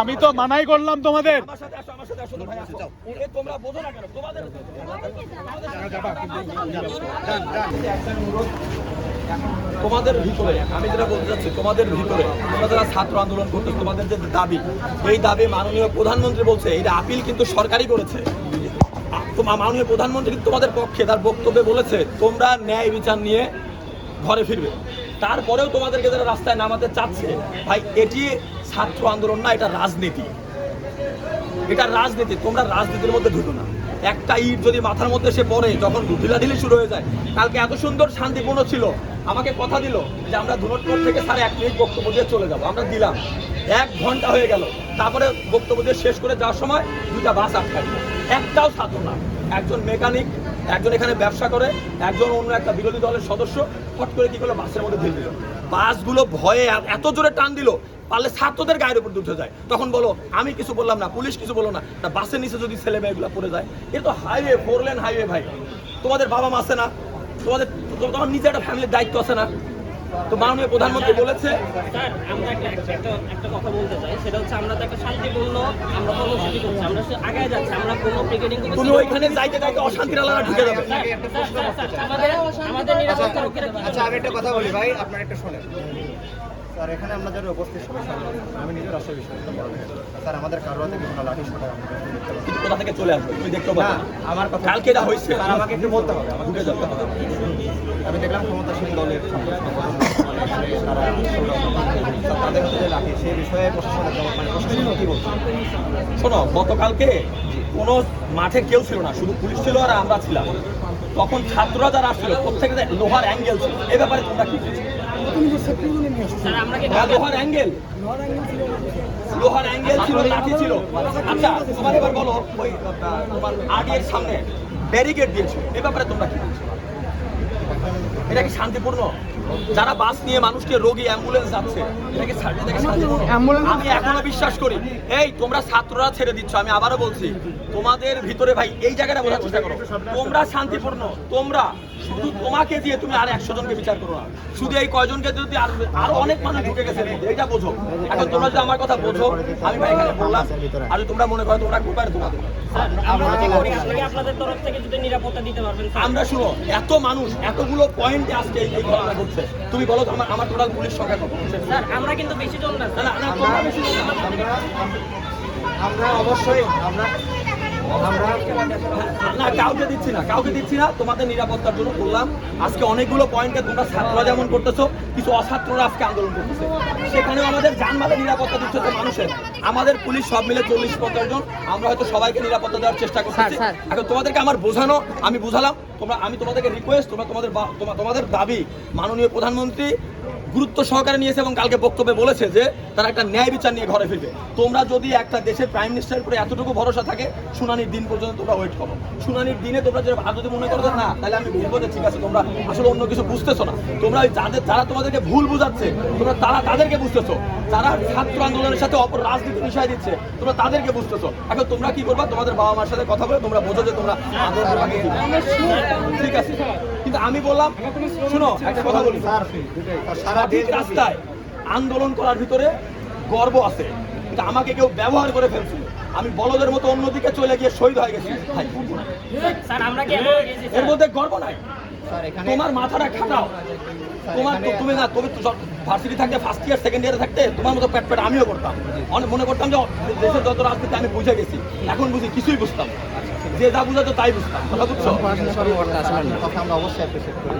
আমি তো মানাই করলাম তোমাদের। আমার সাথে আসো, আমার সাথে আসো তো ভাই, আসো। এ তোমরা বোঝো না কেন? তোমাদের ভিতরে আমি যেটা বলতে চাচ্ছি তোমাদের ভিতরে তোমরা যারা ছাত্র আন্দোলন করতে তোমাদের যে দাবি এই দাবি মাননীয় প্রধানমন্ত্রী বলছে এটা আপিল কিন্তু সরকারই করেছে। মাননীয় প্রধানমন্ত্রী কিন্তু তোমাদের পক্ষে তার বক্তব্যে বলেছে তোমরা ন্যায় বিচার নিয়ে ঘরে ফিরবে। তারপরেও তোমাদেরকে যারা রাস্তায় নামাতে চাচ্ছে, ভাই, এটি ছাত্র আন্দোলন না, এটা রাজনীতি। এটা রাজনীতি, তোমরা রাজনীতির মধ্যে ঢুকো না। একটা ইট যদি মাথার মধ্যে সে পড়ে, যখন ঢিলাঢিলি শুরু হয়ে যায়, কালকে এত সুন্দর শান্তিপূর্ণ ছিল, আমাকে কথা দিল যে আমরা ধুনটপুর থেকে সাড়ে এক মিনিট বক্তব্য দিয়ে চলে যাব। আমরা দিলাম। এক ঘণ্টা হয়ে গেল। তারপরে বক্তব্য দিয়ে শেষ করে যাওয়ার সময় দুটা বাস আটকাই একটাও ছাত্র না। একজন মেকানিক, একজন এখানে ব্যবসা করে, একজন অন্য একটা বিরোধী দলের সদস্য ফট করে কি করল? বাসের মধ্যে ঢিল দিল। বাসগুলো ভয়ে এত- জোরে টান দিল, পারলে ছাত্রদের গায়ের উপর উঠে যায়। তখন বলো, আমি কিছু বললাম না, পুলিশ কিছু বলো না তা বাসের নিচে যদি ছেলে মেয়েগুলো পড়ে যায় এটা তো হাইওয়ে ফোর লেন হাইওয়ে ভাই। তোমাদের বাবা মা আছে না? তোমাদের তোমার নিচে একটা ফ্যামিলির দায়িত্ব আছে না? তো মাননীয় প্রধানমন্ত্রী বলেছে স্যার আমরা একটা একটা একটা- একটা কথা বলতে চাই। সেটা হচ্ছে আমরা তো একটা শান্তিপূর্ণ আমরা কর্মসূচি করছি আমরা আগে যাচ্ছি আমরা কোনো পিকেটিং করতে তুমি ওইখানে যাইতে যাইতে অশান্তির আলাদা ঢুকে যাবে। আমাদের আমাদের নিরাপত্তা রক্ষীরা আচ্ছা আমি একটা কথা বলি ভাই আপনার একটা শোনেন। স্যার এখানে আমরা যারা উপস্থিত সবাই আমি স্যার আমাদের লাঠি কোথা থেকে চলে আসবে? তুমি দেখতে না আমার কথা কালকে এটা হয়েছে। স্যার আমাকে একটু বলতে হবে আমাকে ঢুকে যাবে। আমি দেখলাম ক্ষমতাসীন দলের তারা তাদের হাতে লাঠি সেই বিষয়ে প্রশাসনের মানে প্রশাসন কি বলছে? শোনো গতকালকে কোনো মাঠে কেউ ছিল না শুধু পুলিশ ছিল আর আমরা ছিলাম। তখন ছাত্ররা যারা আসছিল প্রত্যেকে লোহার অ্যাঙ্গেল ছিল। এ ব্যাপারে তোমরা কি বলছো? স্যার আমরা কি লোহার অ্যাঙ্গেল লোহার অ্যাঙ্গেল ছিল লাঠি ছিল। আচ্ছা তোমার এবার বলো ওই তোমার আডির সামনে ব্যারিকেড দিয়েছ। এ ব্যাপারে তোমরা কি বলছো? এটা কি শান্তিপূর্ণ? যারা বাস নিয়ে মানুষকে রোগী অ্যাম্বুলেন্স যাচ্ছে আমি এখনও বিশ্বাস করি। এই তোমরা ছাত্ররা ছেড়ে দিচ্ছ আমি আবারও বলছি তোমাদের ভিতরে ভাই এই জায়গাটা বোঝার চেষ্টা করো। তোমরা শান্তিপূর্ণ তোমরা শুধু তোমাকে দিয়ে তুমি আর একশো জনকে বিচার করো না। শুধু এই কয়জনকে যদি আরও অনেক মানুষ ঢুকে গেছে এটা বোঝো। এখন তোমরা যদি আমার কথা বোঝো আমি ভাই এখানে বললাম আর তোমরা মনে করো তোমরা কোপারে তোমাদের। আমরা কি করি আপনাকে আপনাদের তরফ থেকে যদি নিরাপত্তা দিতে পারবেন আমরা শুনো এত মানুষ এতগুলো পয়েন্টে আজকে এই ঘটনা ঘটছে। তুমি বলো তো আমার আমার টোটাল পুলিশ সংখ্যা কত? স্যার আমরা কিন্তু বেশি জন না তোমরা বেশি জন না। আমরা অবশ্যই আমরা আমরা না কাউকে দিচ্ছি না কাউকে দিচ্ছি না তোমাদের নিরাপত্তার জন্য বললাম। আজকে অনেকগুলো পয়েন্টে তোমরা ছাত্ররা যেমন করতেছো কিছু অছাত্ররা আজকে আন্দোলন করতেছে। সেখানেও আমাদের জানমালের নিরাপত্তা দিচ্ছে তো মানুষের। আমাদের পুলিশ সব মিলে চল্লিশ পঞ্চাশ জন আমরা হয়তো সবাইকে নিরাপত্তা দেওয়ার চেষ্টা করছি এখন তোমাদেরকে আমার বোঝানো আমি বুঝালাম তোমরা আমি তোমাদেরকে রিকোয়েস্ট তোমরা তোমাদের তোমাদের দাবি। মাননীয় প্রধানমন্ত্রী গুরুত্ব সহকারে নিয়েছে এবং কালকে বক্তব্যে বলেছে যে তারা একটা ন্যায় বিচার নিয়ে ঘরে ফিরবে। তোমরা যদি একটা দেশের প্রাইম মিনিস্টারের উপরে এতটুকু ভরসা থাকে শুনানির দিন পর্যন্ত তোমরা ওয়েট করো। শুনানির দিনে তোমরা যে আর যদি মনে করো না তাহলে আমি বলব যে ঠিক আছে তোমরা আসলে অন্য কিছু বুঝতেছো না। তোমরা ওই যাদের যারা তোমাদেরকে ভুল বুঝাচ্ছে তোমরা তারা তাদেরকে বুঝতেছো। যারা ছাত্র আন্দোলনের সাথে অপর রাজনীতি বিষয় দিচ্ছে তোমরা তাদেরকে বুঝতেছো। এখন তোমরা কি করবা? তোমাদের বাবা মার সাথে কথা বলে তোমরা বোঝো যে তোমরা আন্দোলন। ঠিক আছে? কিন্তু আমি বললাম শুনো একটা কথা বলি। সঠিক রাস্তায় আন্দোলন করার ভিতরে গর্ব আছে কিন্তু আমাকে কেউ ব্যবহার করে ফেলছিল। আমি বলদের মতো অন্যদিকে চলে গিয়ে শহীদ হয়ে গেছি। ভাই, স্যার আমরা কি এমন গেছি এর মধ্যে গর্ব নাই। তোমার মাথাটা খাটাও। তোমার তো তুমি না তুমি ভার্সিটি থাকতে ফার্স্ট ইয়ার সেকেন্ড ইয়ারে থাকতে তোমার মতো প্যাট প্যাট আমিও করতাম। অনেক মনে করতাম যে দেশের যত রাজনীতি আমি বুঝে গেছি। এখন বুঝি কিছুই বুঝতাম। যে যা বুঝাতো তাই বুঝতাম। কথা বুঝছ? আসলে আমরা অবশ্যই অ্যাপ্রিসিয়েট করি।